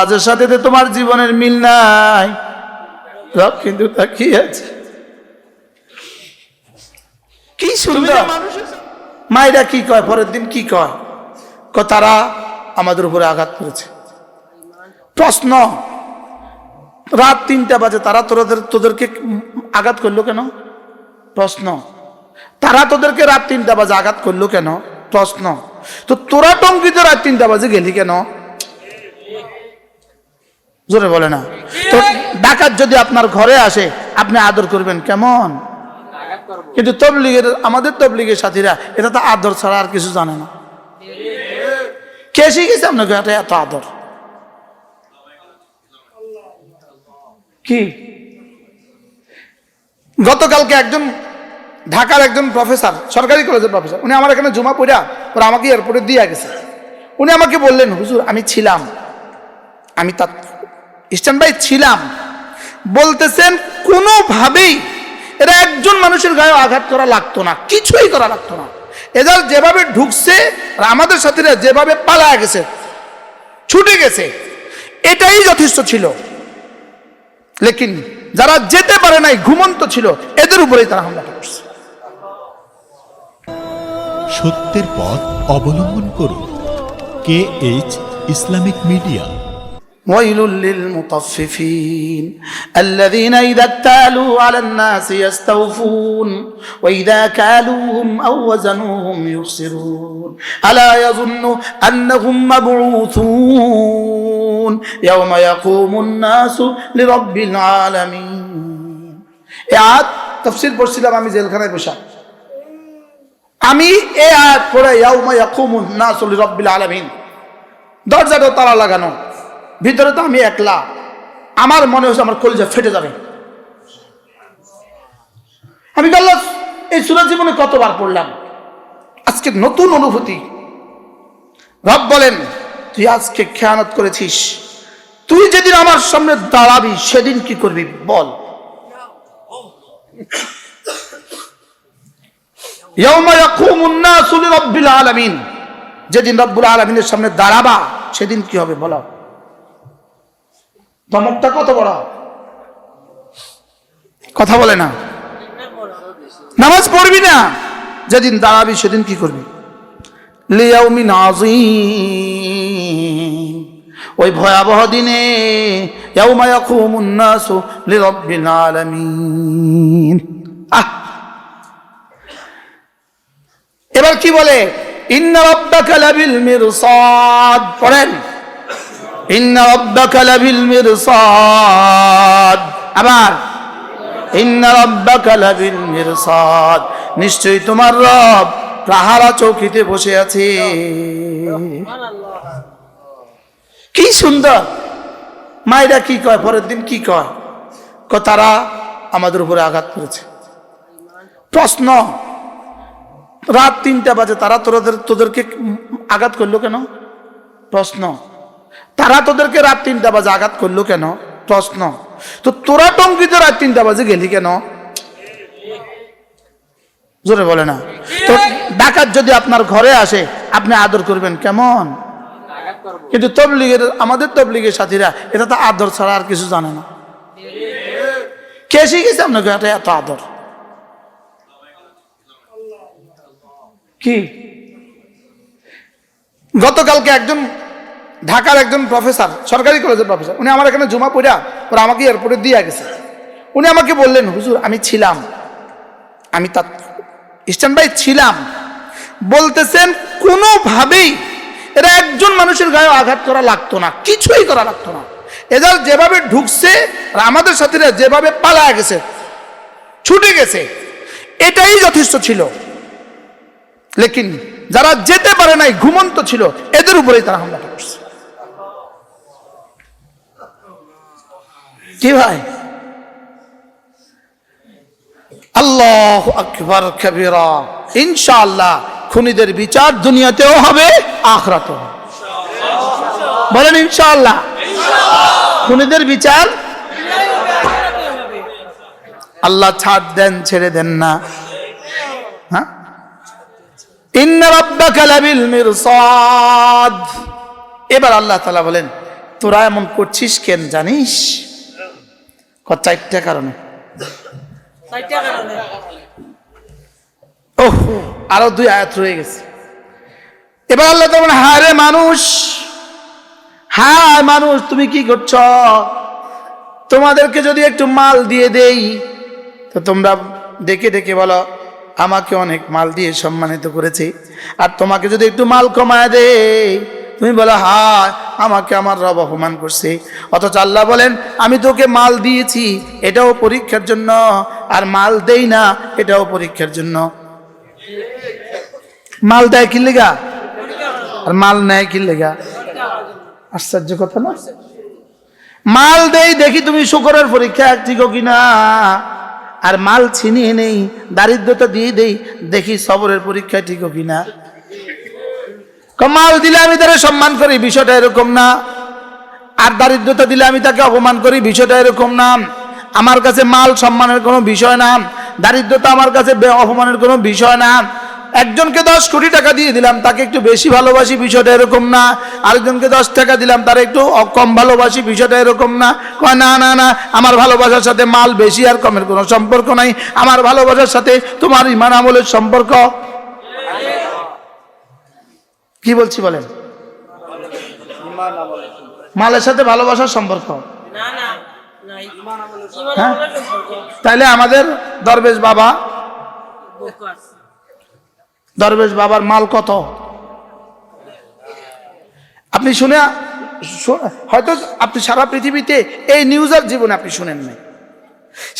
ওয়াজের সাথে তো তোমার জীবনের মিল নাই। রব কিন্তু তাকিয়ে আছে কি সুন্দর। মায়েরা কি কয় পরের দিন কি কয়? ক তারা আমাদের উপরে আঘাত করেছে। প্রশ্ন রাত তিনটা বাজে তারা তোদের তোদেরকে আঘাত করল কেন? প্রশ্ন তারা তোদেরকে রাত তিনটা বাজে আঘাত করল কেন? প্রশ্ন তো তোরা টঙ্কিত রাত তিনটা বাজে গেলি কেন? জোরে বলে না। তো ডাকাত যদি আপনার ঘরে আসে, আপনি আদর করবেন কেমন? কিন্তু তবলিগের, আমাদের তবলিগের সাথীরা এটা তো আদর ছাড়া আর কিছু জানে না। কে শিখেছে আপনাকে এটা এত আদর? কি? গতকালকে একজন ঢাকার একজন প্রফেসর সরকারি কলেজের প্রফেসর উনি আমার এখানে জমা পড়া ওরা আমাকে এয়ারপোর্টে দিয়ে গেছে। উনি আমাকে বললেন, হুজুর, আমি ছিলাম। আমি তার ভাই ছিলাম। বলতেছেন, কোনোভাবেই এরা একজন মানুষের গায়ে আঘাত করা লাগতো না, কিছুই করা লাগতো না। এদের যেভাবে ঢুকছে আর আমাদের সাথীরা যেভাবে পালা গেছে, ছুটে গেছে, এটাই যথেষ্ট ছিল। লেকিন যারা যেতে পারে নাই, ঘুমন্ত ছিল, এদের উপরেই তারা হামলাটা করছে। সত্যের পথ অবলম্বন করুন। K H Islamic media. ويل للمطففين الذين إذا اكتالوا على الناس يستوفون وإذا كالوهم أو وزنوهم يخسرون ألا يظن أنهم مبعوثون يوم يقوم الناس لرب العالمين এ আয়াত তফসির পড়ছিলাম আমি জেলখানায় বসা আমি এ আয়াত পড়ে ইয়াউমা ইয়াকুমুন নাসু লিরাব্বিল আলামিন দরজাটা তালা লাগানো ভিতরে তো আমি একলা। আমার মনে হচ্ছে আমার কলিজা ফেটে যাবে। আমি আল্লাহ এই সুরা জীবনে কতবার পড়লাম? আজকে নতুন অনুভূতি। রব বলেন, তুই আজকে খেয়ানত করেছিস। তুই যেদিন আমার সামনে দাঁড়াবি, সেদিন কি করবি? বল। যেদিন রব্বুল আলমিনের সামনে দাঁড়াবা, সেদিন কি হবে বলো? ধমকটা কত বড়? কথা বলে না। নামাজ পড়বি না। যেদিন দাঁড়াবি সেদিন কি করবি? লিয়াউমিন আযীম ওই ভয়াবহ দিনে আহ! এবার কি বলে? ইন্না রাব্বাকা লাবিল পড়েন। ইন্না রাব্বাকা লাবিল মিরসাদ। আবার। ইন্না রাব্বাকা লাবিল মিরসাদ। নিশ্চয়ই তোমার রব প্রাহারা চৌকিতে বসে আছে। কি সুন্দর। মায়েরা কি কয় পরের দিন কি কয় তারা আমাদের উপরে আঘাত করেছে। প্রশ্ন। রাত তিনটা বাজে তারা তোদের তোদেরকে আঘাত করল কেন? প্রশ্ন। তারা তোদেরকে রাত তিনটা বাজে আঘাত করল কেন? প্রশ্ন। তো তোরা টঙ্কিতে রাত তিনটা বাজে গেলি কেন? জোরে বলে না। তো ডাকাত যদি আপনার ঘরে আসে, আপনি আদর করবেন কেমন? কিন্তু তবলিগের, আমাদের তবলিগের সাথীরা এটা তো আদর ছাড়া আর কিছু জানে না। কে শিখেছে আপনাকে এটা এত আদর? কি? গতকালকে একজন ঢাকার একজন প্রফেসর, সরকারি কলেজের প্রফেসর, উনি আমার এখানে জমা পড়া পরে আমাকে এয়ারপোর্টে দিয়ে গেছে। উনি আমাকে বললেন, হুজুর, আমি ছিলাম, আমি তার ইস্টার্ন ভাই ছিলাম। বলতেছেন, কোনোভাবেই এরা একজন মানুষের গায়ে আঘাত করা লাগতো না, কিছুই করা লাগতো না। এদের যেভাবে ঢুকছে, আর আমাদের সাথীরা যেভাবে পালা গেছে, ছুটে গেছে, এটাই যথেষ্ট ছিল। লেকিন যারা যেতে পারে নাই, ঘুমন্ত ছিল, এদের উপরেই তারা হামলাটা করছে। কি ভাই। আল্লাহ আকবর কবিরা। ইনশাআল্লাহ খুনিদের বিচার দুনিয়াতেও হবে, আখরাতেও। বলেন ইনশাআল্লাহ। খুনিদের বিচার আল্লাহ ছাড় দেন, ছেড়ে দেন না। হ্যাঁ? এবার আল্লাহ তাআলা বলেন, তোরা এমন করছিস কেন জানিস? চারটা কারণে। ওহ আরও দুই আয়াত রয়ে গেছে। এবার আল্লাহ তখন হারে মানুষ হায় মানুষ তুমি কি করছ? তোমাদেরকে যদি একটু মাল দিয়ে দেই তো তোমরা ডেকে ডেকে বলো আমাকে অনেক মাল দিয়ে সম্মানিত করেছে। আর তোমাকে যদি একটু মাল কমায় দে তুমি বলো, হায়, আমাকে আমার রব অপমান করছে। অথচ আল্লাহ বলেন, আমি তোকে মাল দিয়েছি, এটাও পরীক্ষার জন্য, আর মাল দেই না, এটাও পরীক্ষার জন্য। মাল দেয় কি লেগা? আর মাল নেয় কি লেগা? আশ্চর্য কথা না? মাল দেই দেখি তুমি শুকরের পরীক্ষা ঠিক কিনা আর মাল ছিনিয়ে নেই, দারিদ্রতা দিয়ে দেই, দেখি সবরের পরীক্ষা ঠিক কিনা মাল দিলে আমি তারা সম্মান করি, বিষয়টা এরকম না। আর দারিদ্রতা দিলে আমি তাকে অপমান করি, বিষয়টা এরকম না। আমার কাছে মাল সম্মানের কোনো বিষয় না। দারিদ্রতা আমার কাছে অপমানের কোনো বিষয় না। একজনকে দশ কোটি টাকা দিয়ে দিলাম, তাকে একটু বেশি ভালোবাসি, বিষয়টা এরকম না। আরেকজনকে দশ টাকা দিলাম, তার একটু কম ভালোবাসি, বিষয়টা এরকম না। কয়, না না না, আমার ভালোবাসার সাথে মাল বেশি আর কমের কোনো সম্পর্ক নাই। আমার ভালোবাসার সাথে তোমার ইমান আমলের সম্পর্ক। কি বলছি বলেন? মালের সাথে ভালোবাসার সম্পর্ক। হ্যাঁ? তাইলে আমাদের দরবেশ বাবা, দরবেশ বাবার মাল কত? আপনি শুনে হয়তো আপনি সারা পৃথিবীতে এই নিউজ আর জীবনে আপনি শুনেন নাই।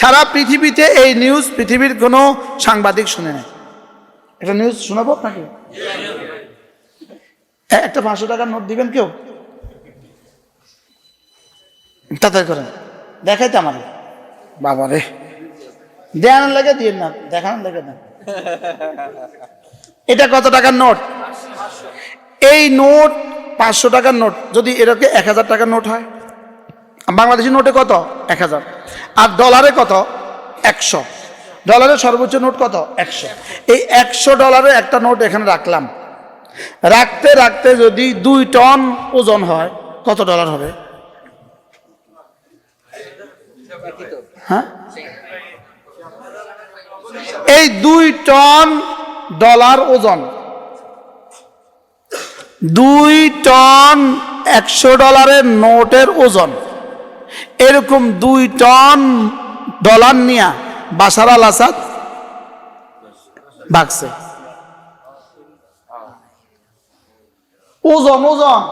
সারা পৃথিবীতে এই নিউজ পৃথিবীর কোনো সাংবাদিক শুনে নাই। একটা নিউজ শোনাবো আপনাকে? একটা পাঁচশো টাকার নোট দিবেন কেউ? তাড়াতাড়ি করেন। দেখাইতে আমার। বাবা রে দেখানোর লাগে দিয়ে না দেখানোর লাগে না। এটা কত টাকার নোট? এই নোট, পাঁচশো টাকার নোট, যদি এটাকে এক হাজার টাকার নোট হয়, বাংলাদেশি নোটে কত? এক হাজার। আর ডলারে কত? একশো। ডলারের সর্বোচ্চ নোট কত? একশো। এই একশো ডলারের একটা নোট এখানে রাখলাম। রাখতে রাখতে যদি দুই টন ওজন হয়, কত ডলার হবে? হ্যাঁ? এই দুই টন ডলার ওজন, দুই টন একশো ডলারের নোটের ওজন, এরকম দুই টন ডলার নিয়া বাসার আল আসাদ ভাগছে। ওজন ওজন।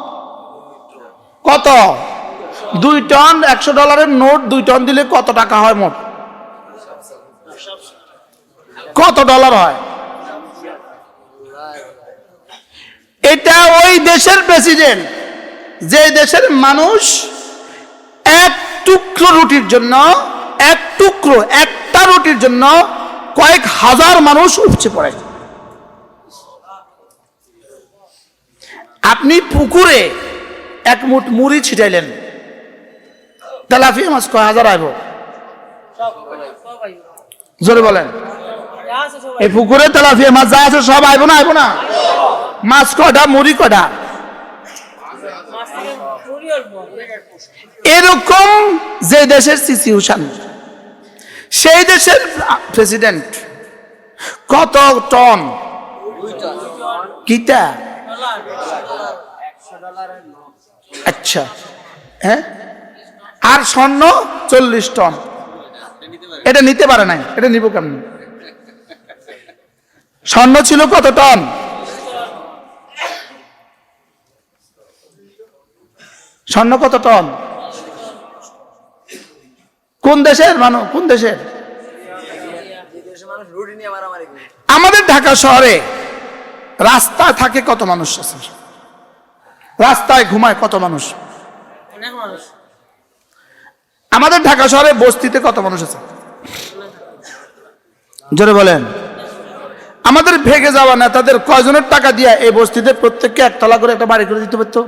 কত? দুই টন, একশো ডলারের নোট, দুই টন দিলে কত টাকা হয় মোট? কত ডলার হয়? এটা ওই দেশের প্রেসিডেন্ট। যে দেশের মানুষ এক টুকরো রুটির জন্য, এক টুকরো, একটা রুটির জন্য কয়েক হাজার মানুষ উপচে পড়ে। আপনি পুকুরে এক মুঠ মুড়ি ছিটাইলেন। তেলাপিয়া মাছ কয় হাজার আইব? জোরে বলেন। এই পুকুরে মাছ যা আছে সব আইব না আইব না? মাছ কটা মুড়ি কটা এরকম যে দেশের সিচুয়েশন সেই দেশের প্রেসিডেন্ট কত টন? কিটা আচ্ছা হ্যাঁ? আর স্বর্ণ চল্লিশ টন। এটা নিতে পারে নাই, এটা নিব কেমন? স্বর্ণ ছিল কত টন? স্বর্ণ কত টন? কোন দেশের মানুষ কোন দেশের? আমাদের ঢাকা শহরে রাস্তা থাকে কত মানুষ আছে? রাস্তায় ঘুমায় কত মানুষ? আমাদের ঢাকা শহরে বস্তিতে কত মানুষ আছে? জোরে বলেন। আমাদের ভেগে যাওয়া নেতাদের কয়জনের টাকা দিয়ে এই বস্তিতে প্রত্যেককে একতলা করে একটা বাড়ি করে দিতে পারতো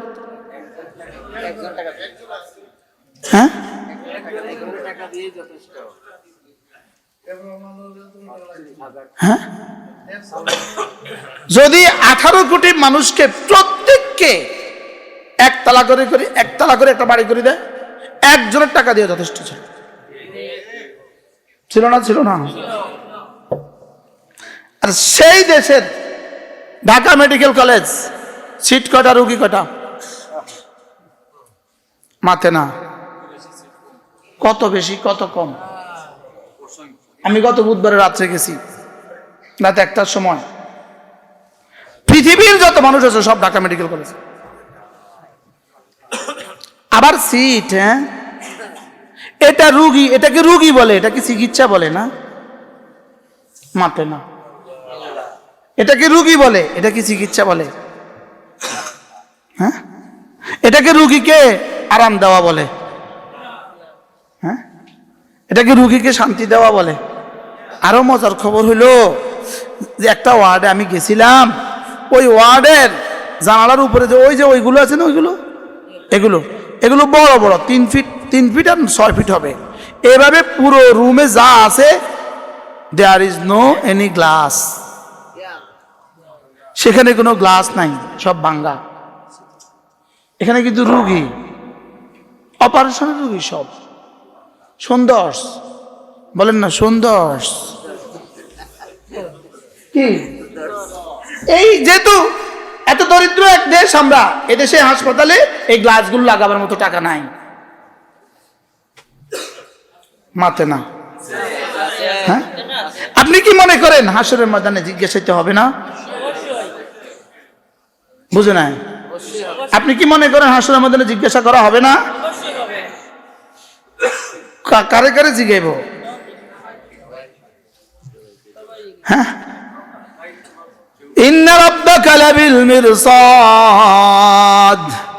হ্যাঁ? হ্যাঁ? যদি আঠারো কোটি মানুষকে প্রত্যেককে একতলা করে করে একতলা করে একটা বাড়ি করে দেয়। একজনের টাকা দিয়ে যথেষ্ট ছিল। ছিল না ছিল না। আর সেই দেশের ঢাকা মেডিকেল কলেজ, সিট কটা রুগী কটা মাথে না। কত বেশি, কত কম? আমি গত বুধবারে রাত্রে গেছি। রাত একটার সময়। পৃথিবীর যত মানুষ আছে সব ঢাকা মেডিকেল কলেজ। আবার সিট হ্যাঁ? এটা রুগী, এটাকে রুগী বলে এটা কি চিকিৎসা বলে না? মাপে না। এটাকে রুগী বলে এটা কি চিকিৎসা বলে। হ্যাঁ? এটাকে রুগীকে আরাম দেওয়া বলে। হ্যাঁ? এটাকে রুগীকে শান্তি দেওয়া বলে। আরও মজার খবর হইল যে একটা ওয়ার্ডে আমি গেছিলাম, ওই ওয়ার্ডের জানালার উপরে যে ওই যে ওইগুলো আছে না ওইগুলো? এগুলো। এগুলো বড় বড়, তিন ফিট তিন ফিট আর ছয় ফিট হবে। এভাবে পুরো রুমে যা আছে there is no any glass সেখানে কোনো গ্লাস নাই, সব ভাঙ্গা। এখানে কিন্তু রুগী অপারেশনের রুগী সব। সুন্দর বলেন না সুন্দর কি? এই যেহেতু এত দরিদ্র এক দেশ আমরা, এদেশে হাসপাতালে এই গ্লাসগুলো লাগাবার মতো টাকা নাই। মাতে না। হ্যাঁ? আপনি কি মনে করেন, হাসরের ময়দানে জিজ্ঞাসাইতে হবে না? বুঝে নাই? আপনি কি মনে করেন, হাসরের ময়দানে জিজ্ঞাসা করা হবে না? কারে কারে জিগাইব? হ্যাঁ? إن ربك لبالمرصاد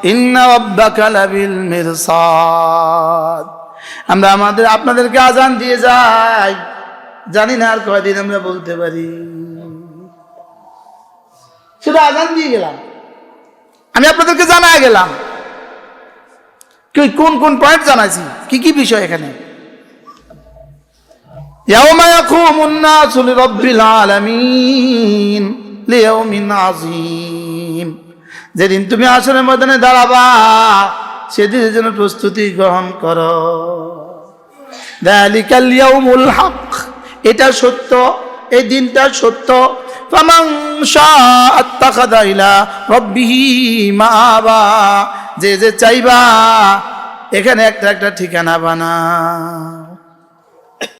إن ربك لبالمرصاد আমরা আমাদের আপনাদেরকে আজান দিয়ে যাই জানি না আর কয়দিন আমরা বলতে পারি শুধু আজান দিয়ে গেলাম আমি আপনাদেরকে জানায় গেলাম কি কোন কোন পয়েন্ট জানাইছি কি কি বিষয় এখানে يوم يقوم الناس لرب العالمين যেদিন তুমি আসনের মধ্যে দাঁড়াবা সেদিনের জন্য প্রস্তুতি গ্রহণ করো। দালিকাল হক, এটা সত্য, এই দিনটা সত্য। যে যে চাইবা, এখানে একটা একটা ঠিকানা বানা